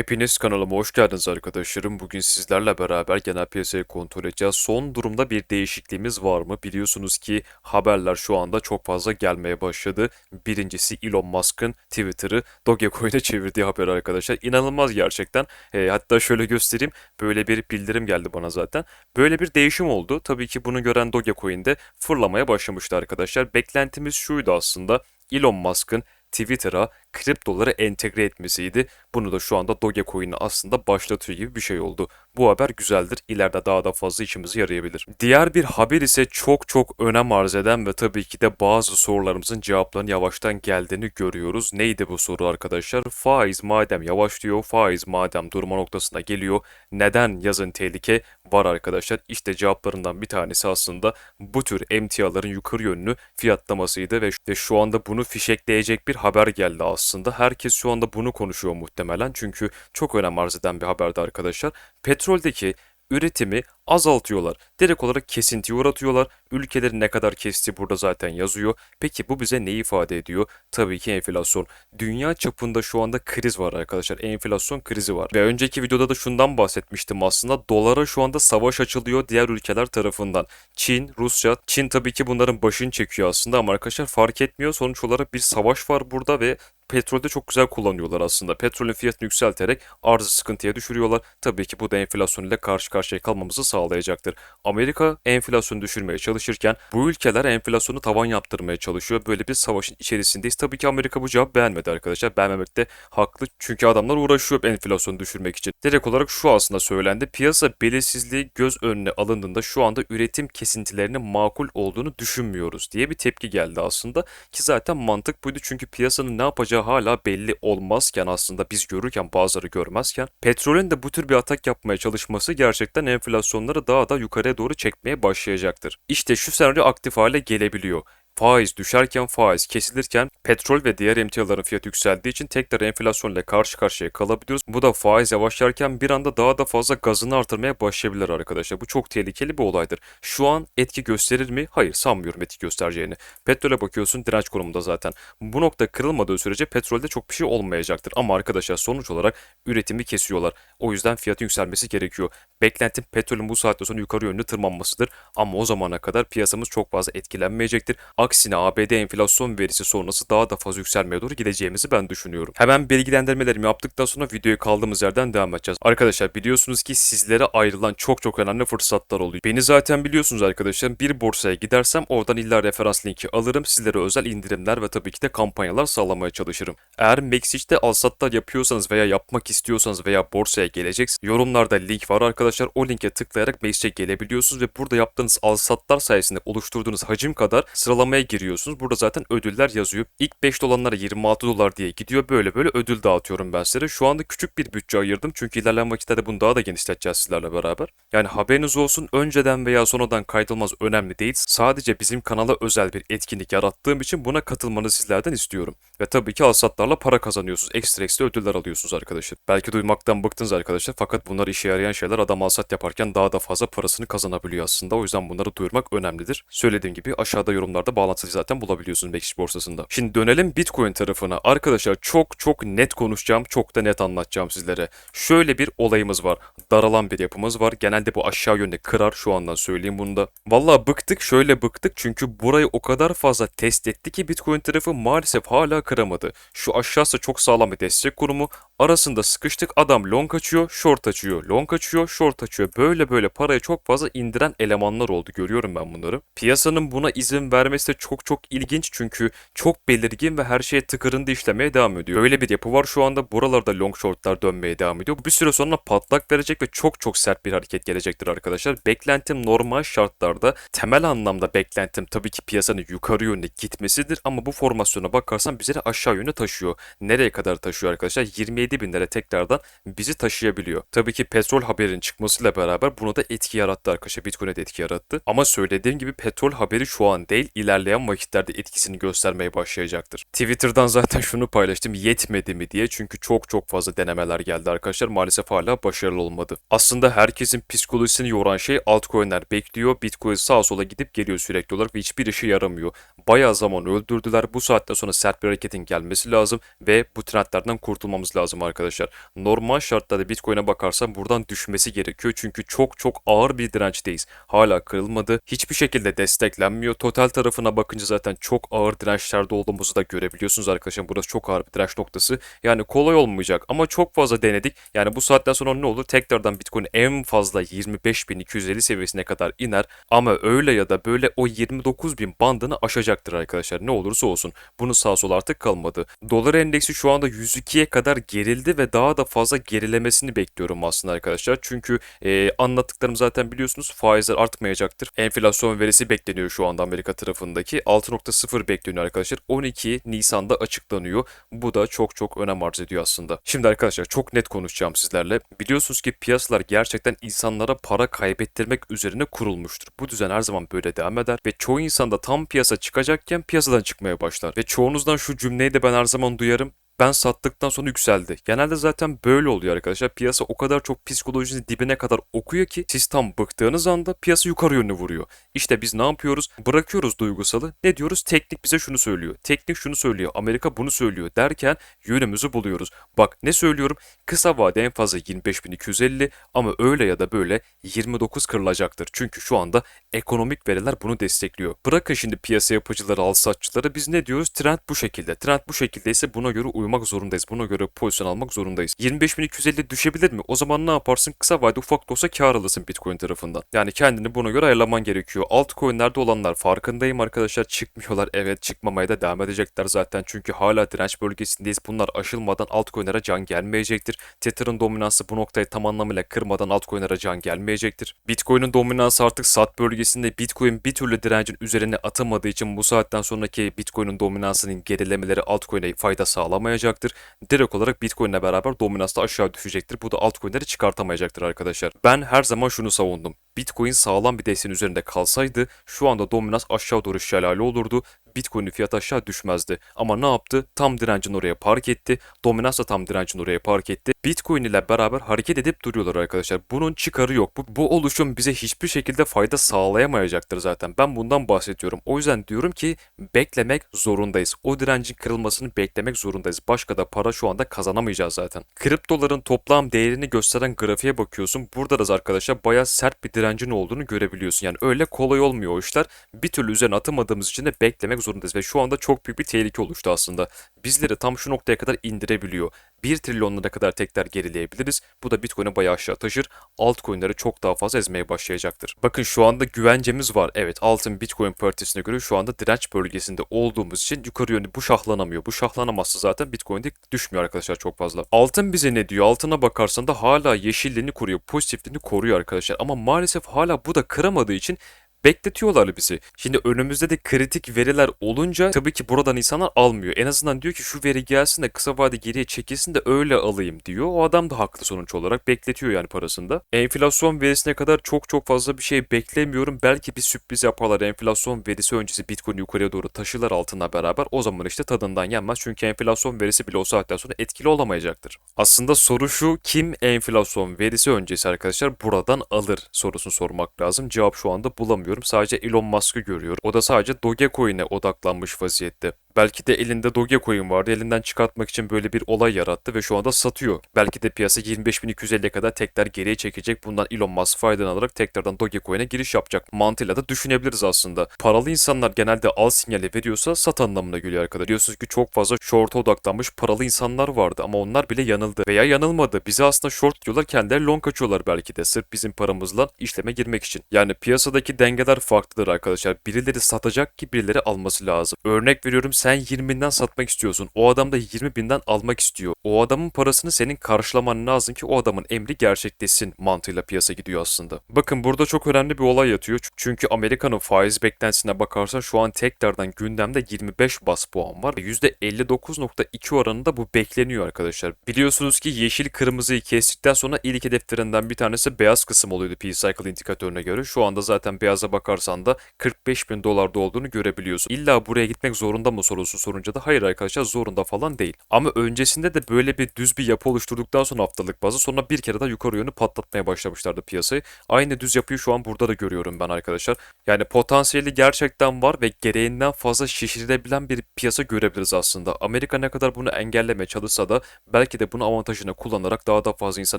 Hepiniz kanalıma hoş geldiniz arkadaşlarım. Bugün sizlerle beraber genel piyasayı kontrol edeceğiz. Son durumda bir değişikliğimiz var mı? Biliyorsunuz ki haberler şu anda çok fazla gelmeye başladı. Birincisi Elon Musk'ın Twitter'ı Dogecoin'e çevirdiği haber arkadaşlar. İnanılmaz gerçekten. E, hatta şöyle göstereyim. Böyle bir bildirim geldi bana zaten. Böyle bir değişim oldu. Tabii ki bunu gören Dogecoin'de fırlamaya başlamıştı arkadaşlar. Beklentimiz şuydu aslında. Elon Musk'ın Twitter'a kriptoları entegre etmesiydi. Bunu da şu anda Dogecoin'i aslında başlatıyor gibi bir şey oldu. Bu haber güzeldir. İleride daha da fazla işimize yarayabilir. Diğer bir haber ise çok çok önem arz eden ve tabii ki de bazı sorularımızın cevaplarının yavaştan geldiğini görüyoruz. Neydi bu soru arkadaşlar? Faiz madem yavaşlıyor, faiz madem durma noktasına geliyor. Neden yazın tehlike var arkadaşlar? İşte cevaplarından bir tanesi aslında bu tür emtiaların yukarı yönlü fiyatlamasıydı ve şu anda bunu fişekleyecek bir haber geldi aslında. Herkes şu anda bunu konuşuyor muhtemelen çünkü çok önem arz eden bir haberdi arkadaşlar. Petroldeki üretimi azaltıyorlar. Direkt olarak kesintiye uğratıyorlar. Ülkelerin ne kadar kestiği burada zaten yazıyor. Peki bu bize ne ifade ediyor? Tabii ki enflasyon. Dünya çapında şu anda kriz var arkadaşlar. Enflasyon krizi var. Ve önceki videoda da şundan bahsetmiştim aslında. Dolara şu anda savaş açılıyor diğer ülkeler tarafından. Çin, Rusya. Çin tabii ki bunların başını çekiyor aslında ama arkadaşlar fark etmiyor. Sonuç olarak bir savaş var burada ve petrolde çok güzel kullanıyorlar aslında. Petrolün fiyatını yükselterek arzı sıkıntıya düşürüyorlar. Tabii ki bu da enflasyon ile karşı karşıya kalmamızı sağlayacaktır. Amerika enflasyonu düşürmeye çalışırken bu ülkeler enflasyonu tavan yaptırmaya çalışıyor. Böyle bir savaşın içerisindeyiz. Tabii ki Amerika bu cevap beğenmedi arkadaşlar. Beğenmemekte haklı. Çünkü adamlar uğraşıyor enflasyonu düşürmek için. Direkt olarak şu aslında söylendi. Piyasa belirsizliği göz önüne alındığında şu anda üretim kesintilerinin makul olduğunu düşünmüyoruz diye bir tepki geldi aslında. Ki zaten mantık buydu. Çünkü piyasanın ne yapacağı hala belli olmazken aslında biz görürken bazıları görmezken petrolün de bu tür bir atak yapmaya çalışması gerçekten enflasyonları daha da yukarıya doğru çekmeye başlayacaktır. İşte şu senaryo aktif hale gelebiliyor. Faiz düşerken faiz kesilirken petrol ve diğer emtiaların fiyatı yükseldiği için tekrar enflasyonla karşı karşıya kalabiliyoruz. Bu da faiz yavaşlarken bir anda daha da fazla gazını artırmaya başlayabilir arkadaşlar. Bu çok tehlikeli bir olaydır. Şu an etki gösterir mi? Hayır sanmıyorum etki göstereceğini. Petrole bakıyorsun direnç konumunda zaten. Bu nokta kırılmadığı sürece petrolde çok bir şey olmayacaktır. Ama arkadaşlar sonuç olarak üretimi kesiyorlar. O yüzden fiyatın yükselmesi gerekiyor. Beklentim petrolün bu saatte sonra yukarı yönlü tırmanmasıdır. Ama o zamana kadar piyasamız çok fazla etkilenmeyecektir. Aksine ABD enflasyon verisi sonrası daha da fazla yükselmeye doğru gideceğimizi ben düşünüyorum. Hemen bilgilendirmelerimi yaptıktan sonra videoyu kaldığımız yerden devam edeceğiz. Arkadaşlar biliyorsunuz ki sizlere ayrılan çok çok önemli fırsatlar oluyor. Beni zaten biliyorsunuz arkadaşlar bir borsaya gidersem oradan illa referans linki alırım. Sizlere özel indirimler ve tabii ki de kampanyalar sağlamaya çalışırım. Eğer Mexiç'te alsatlar yapıyorsanız veya yapmak istiyorsanız veya borsaya geleceksiniz yorumlarda link var arkadaşlar. O linke tıklayarak Mexiç'e gelebiliyorsunuz ve burada yaptığınız alsatlar sayesinde oluşturduğunuz hacim kadar sıralama sıralamaya giriyorsunuz. Burada zaten ödüller yazıyor. İlk 5 dolanlara 26 dolar diye gidiyor. Böyle böyle ödül dağıtıyorum ben size. Şu anda küçük bir bütçe ayırdım. Çünkü ilerleyen vakitlerde bunu daha da genişleteceğiz sizlerle beraber. Yani haberiniz olsun önceden veya sonradan kaydolmaz önemli değil. Sadece bizim kanala özel bir etkinlik yarattığım için buna katılmanızı sizlerden istiyorum. Ve tabii ki alsatlarla para kazanıyorsunuz. Ekstra ekstra ödüller alıyorsunuz arkadaşlar. Belki duymaktan bıktınız arkadaşlar. Fakat bunlar işe yarayan şeyler adam alsat yaparken daha da fazla parasını kazanabiliyor aslında. O yüzden bunları duyurmak önemlidir. Söylediğim gibi aşağıda yorumlarda bağlantıyı zaten bulabiliyorsunuz Bexiş borsasında. Şimdi dönelim Bitcoin tarafına. Arkadaşlar çok çok net konuşacağım, çok da net anlatacağım sizlere. Şöyle bir olayımız var. Daralan bir yapımız var. Genelde bu aşağı yönde kırar şu andan söyleyeyim bunu da. Valla bıktık şöyle bıktık çünkü burayı o kadar fazla test etti ki Bitcoin tarafı maalesef hala kıramadı. Şu aşağısı çok sağlam bir destek kurumu. Arasında sıkıştık adam long açıyor, short açıyor, long açıyor, short açıyor. Böyle böyle parayı çok fazla indiren elemanlar oldu. Görüyorum ben bunları. Piyasanın buna izin vermesi de çok çok ilginç çünkü çok belirgin ve her şeye tıkırında işlemeye devam ediyor. Böyle bir yapı var şu anda. Buralarda long shortlar dönmeye devam ediyor. Bir süre sonra patlak verecek ve çok çok sert bir hareket gelecektir arkadaşlar. Beklentim normal şartlarda temel anlamda beklentim tabii ki piyasanın yukarı yönde gitmesidir ama bu formasyona bakarsan bizleri aşağı yöne taşıyor. Nereye kadar taşıyor arkadaşlar? 27 binlere tekrardan bizi taşıyabiliyor. Tabii ki petrol haberinin çıkmasıyla beraber bunu da etki yarattı arkadaşlar. Bitcoin'e de etki yarattı. Ama söylediğim gibi petrol haberi şu an değil ilerleyen vakitlerde etkisini göstermeye başlayacaktır. Twitter'dan zaten şunu paylaştım yetmedi mi diye çünkü çok çok fazla denemeler geldi arkadaşlar. Maalesef hala başarılı olmadı. Aslında herkesin psikolojisini yoran şey altcoin'ler bekliyor. Bitcoin sağa sola gidip geliyor sürekli olarak ve hiçbir işe yaramıyor. Bayağı zaman öldürdüler. Bu saatten sonra sert bir hareketin gelmesi lazım ve bu trendlerden kurtulmamız lazım lazım arkadaşlar. Normal şartlarda Bitcoin'e bakarsam buradan düşmesi gerekiyor. Çünkü çok çok ağır bir dirençteyiz. Hala kırılmadı. Hiçbir şekilde desteklenmiyor. Total tarafına bakınca zaten çok ağır dirençlerde olduğumuzu da görebiliyorsunuz arkadaşlar. Burası çok ağır bir direnç noktası. Yani kolay olmayacak ama çok fazla denedik. Yani bu saatten sonra ne olur? Tekrardan Bitcoin en fazla 25.250 seviyesine kadar iner. Ama öyle ya da böyle o 29.000 bandını aşacaktır arkadaşlar. Ne olursa olsun. Bunun sağ sol artık kalmadı. Dolar endeksi şu anda 102'ye kadar gerildi ve daha da fazla gerilemesini bekliyorum aslında arkadaşlar. Çünkü e, anlattıklarım zaten biliyorsunuz faizler artmayacaktır. Enflasyon verisi bekleniyor şu anda Amerika tarafındaki. 6.0 bekleniyor arkadaşlar. 12 Nisan'da açıklanıyor. Bu da çok çok önem arz ediyor aslında. Şimdi arkadaşlar çok net konuşacağım sizlerle. Biliyorsunuz ki piyasalar gerçekten insanlara para kaybettirmek üzerine kurulmuştur. Bu düzen her zaman böyle devam eder ve çoğu insan da tam piyasa çıkacakken piyasadan çıkmaya başlar. Ve çoğunuzdan şu cümleyi de ben her zaman duyarım ben sattıktan sonra yükseldi. Genelde zaten böyle oluyor arkadaşlar. Piyasa o kadar çok psikolojinin dibine kadar okuyor ki siz tam bıktığınız anda piyasa yukarı yönlü vuruyor. İşte biz ne yapıyoruz? Bırakıyoruz duygusalı. Ne diyoruz? Teknik bize şunu söylüyor. Teknik şunu söylüyor. Amerika bunu söylüyor derken yönümüzü buluyoruz. Bak ne söylüyorum? Kısa vade en fazla 25.250 ama öyle ya da böyle 29 kırılacaktır. Çünkü şu anda ekonomik veriler bunu destekliyor. Bırakın şimdi piyasa yapıcıları, al satçıları biz ne diyoruz? Trend bu şekilde. Trend bu şekilde ise buna göre uyum uymak zorundayız. Buna göre pozisyon almak zorundayız. 25.250 düşebilir mi? O zaman ne yaparsın? Kısa vadede ufak da olsa kar alırsın Bitcoin tarafından. Yani kendini buna göre ayarlaman gerekiyor. Altcoin'lerde olanlar farkındayım arkadaşlar. Çıkmıyorlar. Evet çıkmamaya da devam edecekler zaten. Çünkü hala direnç bölgesindeyiz. Bunlar aşılmadan altcoin'lere can gelmeyecektir. Tether'ın dominansı bu noktayı tam anlamıyla kırmadan altcoin'lere can gelmeyecektir. Bitcoin'in dominansı artık sat bölgesinde Bitcoin bir türlü direncin üzerine atamadığı için bu saatten sonraki Bitcoin'in dominansının gerilemeleri altcoin'e fayda sağlamayacak olmayacaktır. Direkt olarak Bitcoin ile beraber dominans da aşağı düşecektir. Bu da altcoin'leri çıkartamayacaktır arkadaşlar. Ben her zaman şunu savundum. Bitcoin sağlam bir desteğin üzerinde kalsaydı şu anda dominans aşağı doğru şelale olurdu. Bitcoin'in fiyatı aşağı düşmezdi. Ama ne yaptı? Tam direncin oraya park etti. Dominans da tam direncin oraya park etti. Bitcoin ile beraber hareket edip duruyorlar arkadaşlar. Bunun çıkarı yok. Bu, bu oluşum bize hiçbir şekilde fayda sağlayamayacaktır zaten. Ben bundan bahsediyorum. O yüzden diyorum ki beklemek zorundayız. O direncin kırılmasını beklemek zorundayız. Başka da para şu anda kazanamayacağız zaten. Kriptoların toplam değerini gösteren grafiğe bakıyorsun. Burada da arkadaşlar baya sert bir direncin olduğunu görebiliyorsun. Yani öyle kolay olmuyor o işler. Bir türlü üzerine atamadığımız için de beklemek zorundayız. Ve şu anda çok büyük bir tehlike oluştu aslında. Bizleri tam şu noktaya kadar indirebiliyor. 1 trilyonlara kadar tekrar gerileyebiliriz. Bu da Bitcoin'i bayağı aşağı taşır. Altcoin'leri çok daha fazla ezmeye başlayacaktır. Bakın şu anda güvencemiz var. Evet altın Bitcoin paritesine göre şu anda direnç bölgesinde olduğumuz için yukarı yönlü bu şahlanamıyor. Bu şahlanamazsa zaten Bitcoin'de düşmüyor arkadaşlar çok fazla. Altın bize ne diyor? Altına bakarsan da hala yeşilliğini koruyor. Pozitifliğini koruyor arkadaşlar. Ama maalesef hala bu da kıramadığı için bekletiyorlar bizi. Şimdi önümüzde de kritik veriler olunca tabii ki buradan insanlar almıyor. En azından diyor ki şu veri gelsin de kısa vade geriye çekilsin de öyle alayım diyor. O adam da haklı sonuç olarak bekletiyor yani parasında. Enflasyon verisine kadar çok çok fazla bir şey beklemiyorum. Belki bir sürpriz yaparlar. Enflasyon verisi öncesi Bitcoin yukarıya doğru taşırlar altına beraber. O zaman işte tadından yenmez. Çünkü enflasyon verisi bile o saatten sonra etkili olamayacaktır. Aslında soru şu kim enflasyon verisi öncesi arkadaşlar buradan alır sorusunu sormak lazım. Cevap şu anda bulamıyorum görmüyorum. Sadece Elon Musk'ı görüyorum. O da sadece Dogecoin'e odaklanmış vaziyette. Belki de elinde Dogecoin vardı. Elinden çıkartmak için böyle bir olay yarattı ve şu anda satıyor. Belki de piyasa 25.250'ye kadar tekrar geriye çekecek. Bundan Elon Musk faydalanarak tekrardan Dogecoin'e giriş yapacak. Mantığıyla da düşünebiliriz aslında. Paralı insanlar genelde al sinyali veriyorsa sat anlamına geliyor arkadaşlar. Diyorsunuz ki çok fazla short'a odaklanmış paralı insanlar vardı ama onlar bile yanıldı. Veya yanılmadı. Bize aslında short diyorlar kendileri long açıyorlar belki de. Sırf bizim paramızla işleme girmek için. Yani piyasadaki dengeler farklıdır arkadaşlar. Birileri satacak ki birileri alması lazım. Örnek veriyorum sen 20 satmak istiyorsun. O adam da 20 binden almak istiyor. O adamın parasını senin karşılaman lazım ki o adamın emri gerçekleşsin mantığıyla piyasa gidiyor aslında. Bakın burada çok önemli bir olay yatıyor. Çünkü Amerika'nın faiz beklentisine bakarsan şu an tekrardan gündemde 25 bas puan var. %59.2 oranında bu bekleniyor arkadaşlar. Biliyorsunuz ki yeşil kırmızıyı kestikten sonra ilk hedeflerinden bir tanesi beyaz kısım oluyordu P-Cycle indikatörüne göre. Şu anda zaten beyaza Bakarsan da 45 bin dolarda olduğunu görebiliyorsun. İlla buraya gitmek zorunda mı sorusu sorunca da hayır arkadaşlar zorunda falan değil. Ama öncesinde de böyle bir düz bir yapı oluşturduktan sonra haftalık bazı sonra bir kere daha yukarı yönü patlatmaya başlamışlardı piyasayı. Aynı düz yapıyı şu an burada da görüyorum ben arkadaşlar. Yani potansiyeli gerçekten var ve gereğinden fazla şişirilebilen bir piyasa görebiliriz aslında. Amerika ne kadar bunu engellemeye çalışsa da belki de bunu avantajını kullanarak daha da fazla insan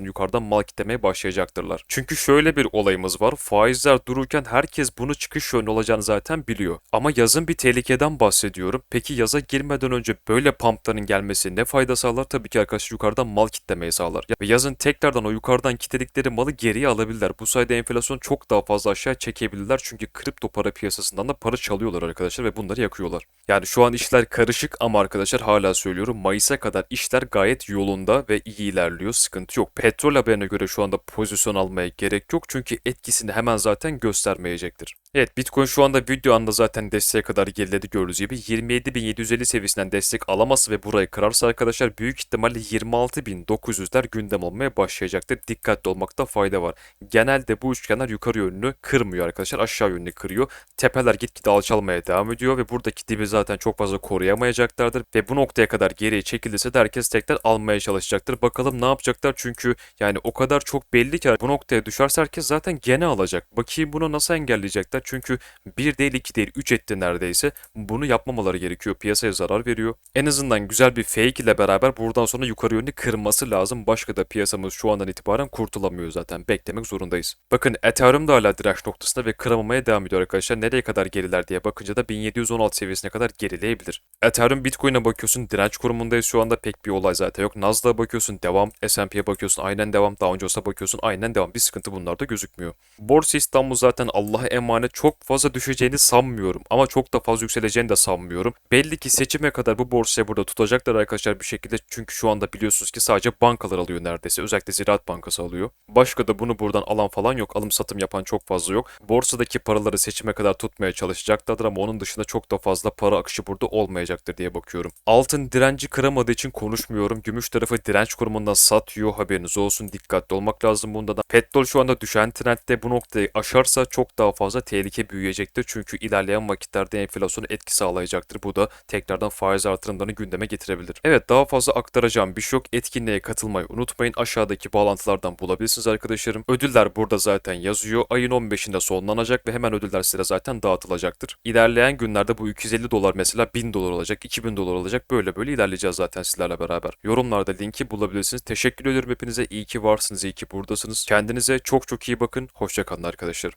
yukarıdan mal kitlemeye başlayacaktırlar. Çünkü şöyle bir olayımız var. Faizler dururken herkes bunu çıkış yönü olacağını zaten biliyor. Ama yazın bir tehlikeden bahsediyorum. Peki yaza girmeden önce böyle pumpların gelmesi ne fayda sağlar? Tabii ki arkadaşlar yukarıdan mal kitlemeyi sağlar. Ve yazın tekrardan o yukarıdan kitledikleri malı geriye alabilirler. Bu sayede enflasyon çok daha fazla aşağı çekebilirler. Çünkü kripto para piyasasından da para çalıyorlar arkadaşlar ve bunları yakıyorlar. Yani şu an işler karışık ama arkadaşlar hala söylüyorum Mayıs'a kadar işler gayet yolunda ve iyi ilerliyor. Sıkıntı yok. Petrol haberine göre şu anda pozisyon almaya gerek yok. Çünkü etkisini hemen zaten göstermeyecektir. Evet Bitcoin şu anda video anda zaten desteğe kadar geriledi gördüğünüz gibi 27.750 seviyesinden destek alamazsa ve burayı kırarsa arkadaşlar büyük ihtimalle 26.900'ler gündem olmaya başlayacaktır. Dikkatli olmakta fayda var. Genelde bu üçgenler yukarı yönünü kırmıyor arkadaşlar aşağı yönünü kırıyor. Tepeler gitgide alçalmaya devam ediyor ve buradaki dibi zaten çok fazla koruyamayacaklardır ve bu noktaya kadar geriye çekilirse de herkes tekrar almaya çalışacaktır. Bakalım ne yapacaklar çünkü yani o kadar çok belli ki bu noktaya düşerse herkes zaten gene alacak. Bakayım bunu nasıl engelleyecekler çünkü bir değil iki değil üç etti neredeyse. Bunu yapmamaları gerekiyor. Piyasaya zarar veriyor. En azından güzel bir fake ile beraber buradan sonra yukarı yönlü kırması lazım. Başka da piyasamız şu andan itibaren kurtulamıyor zaten. Beklemek zorundayız. Bakın Ethereum da hala direnç noktasında ve kıramamaya devam ediyor arkadaşlar. Nereye kadar geriler diye bakınca da 1716 seviyesine kadar gerileyebilir. Ethereum Bitcoin'e bakıyorsun direnç konumundayız şu anda pek bir olay zaten yok. Nasdaq'a bakıyorsun devam. S&P'ye bakıyorsun aynen devam. Dow Jones'a bakıyorsun aynen devam. Bir sıkıntı bunlarda gözükmüyor. Borsa İstanbul zaten Allah'a emanet çok fazla düşeceğini sanmıyorum. Ama çok da fazla yükseleceğini de sanmıyorum. Belli ki seçime kadar bu borsayı burada tutacaklar arkadaşlar bir şekilde. Çünkü şu anda biliyorsunuz ki sadece bankalar alıyor neredeyse. Özellikle Ziraat Bankası alıyor. Başka da bunu buradan alan falan yok. Alım satım yapan çok fazla yok. Borsadaki paraları seçime kadar tutmaya çalışacaklardır ama onun dışında çok da fazla para akışı burada olmayacaktır diye bakıyorum. Altın direnci kıramadığı için konuşmuyorum. Gümüş tarafı direnç kurumundan satıyor haberiniz olsun. Dikkatli olmak lazım bunda da. Petrol şu anda düşen trendde bu noktayı aşarsa çok daha fazla tehlike büyüyecektir. Çünkü ilerleyen vakitlerde enflasyonu etki sağlayacaktır. Bu da tekrardan faiz artırımlarını gündeme getirebilir. Evet daha fazla aktaracağım bir şey. Etkinliğe katılmayı unutmayın. Aşağıdaki bağlantılardan bulabilirsiniz arkadaşlarım. Ödüller burada zaten yazıyor. Ayın 15'inde sonlanacak ve hemen ödüller size zaten dağıtılacaktır. İlerleyen günlerde bu 250 dolar mesela 1000 dolar olacak, 2000 dolar olacak. Böyle böyle ilerleyeceğiz zaten sizlerle beraber. Yorumlarda linki bulabilirsiniz. Teşekkür ediyorum hepinize. İyi ki varsınız, iyi ki buradasınız. Kendinize çok çok iyi bakın. Hoşçakalın arkadaşlar.